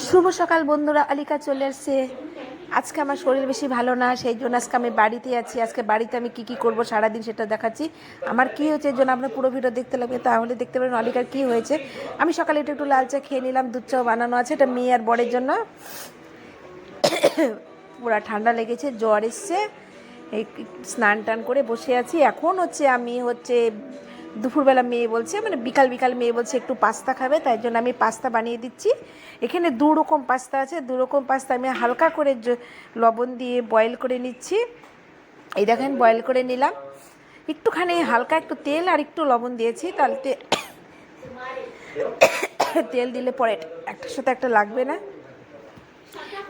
শুভ সকাল বন্ধুরা, আলিকা চলে এসছে। আজকে আমার শরীর বেশি ভালো না, সেই জন্য আজকে আমি বাড়িতে আছি। আজকে বাড়িতে আমি কি কি করব সারাদিন সেটা দেখাচ্ছি। আমার কি হয়েছে এর জন্য আপনার পুরো ভিডিও দেখতে লাগবে, তাহলে দেখতে পারেন অলিকার কি হয়েছে। আমি সকালে একটু একটু লাল চা খেয়ে নিলাম, দুধ চাও বানানো আছে, এটা মেয়ে আর বরের জন্য। পুরা ঠান্ডা লেগেছে, জ্বর এসছে। এই স্নান টান করে বসে আছি। এখন হচ্ছে আমি হচ্ছে দুপুরবেলা মেয়ে বলছে মানে বিকাল বিকাল মেয়ে বলছে একটু পাস্তা খাবে, তাই জন্য আমি পাস্তা বানিয়ে দিচ্ছি। এখানে দু রকম পাস্তা আছে, দু রকম পাস্তা আমি হালকা করে লবণ দিয়ে বয়েল করে নিচ্ছি। এই দেখেন বয়েল করে নিলাম। একটুখানি হালকা একটু তেল আর একটু লবণ দিয়েছি, তাহলে তেল দিলে পরে একটার সাথে একটা লাগবে না।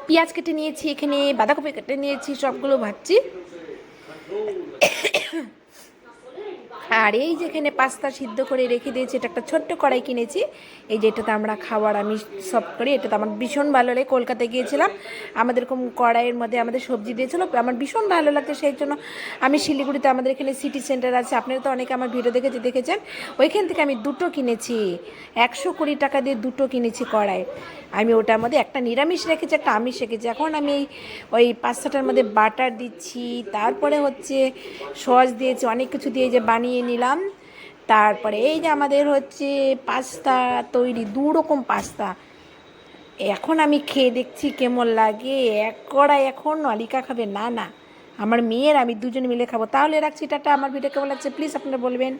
পেঁয়াজ কেটে নিয়েছি, এখানে বাঁধাকপি কেটে নিয়েছি, সবগুলো ভাজছি। আর এই যেখানে পাস্তা সিদ্ধ করে রেখে দিয়েছি, এটা একটা ছোট্ট কড়াই কিনেছি। এই যে এটাতে আমরা খাবার আমি সব করি, এটাতে আমার ভীষণ ভালো লাগে। কলকাতায় গিয়েছিলাম, আমাদের এরকম কড়াইয়ের মধ্যে আমাদের সবজি দিয়েছিল, আমার ভীষণ ভালো লাগছে সেই জন্য। আমি শিলিগুড়িতে আমাদের এখানে সিটি সেন্টার আছে, আপনারা তো অনেকে আমার ভিডিও দেখেছে, দেখেছেন। ওইখান থেকে আমি দুটো কিনেছি, একশো কুড়ি টাকা দিয়ে দুটো কিনেছি কড়াই। আমি ওটার মধ্যে একটা নিরামিষ রেখেছি, একটা আমিষ রেখেছি। এখন আমি ওই পাস্তাটার মধ্যে বাটার দিচ্ছি, তারপরে হচ্ছে সস দিয়েছি, অনেক কিছু দিয়ে যে বানিয়ে নিলাম। তারপরে এই যে আমাদের হচ্ছে পাস্তা তৈরি দু রকম পাস্তা। এখন আমি খেয়ে দেখছি কেমন লাগে। এক কড়া এখন অলিকা খাবে। না না। আমার মেয়ের, আমি দুজন মিলে খাব। তাহলে রাখছি। টাটা। আমার ভিডিও কেমন লাগছে? প্লিজ আপনারা বলবেন।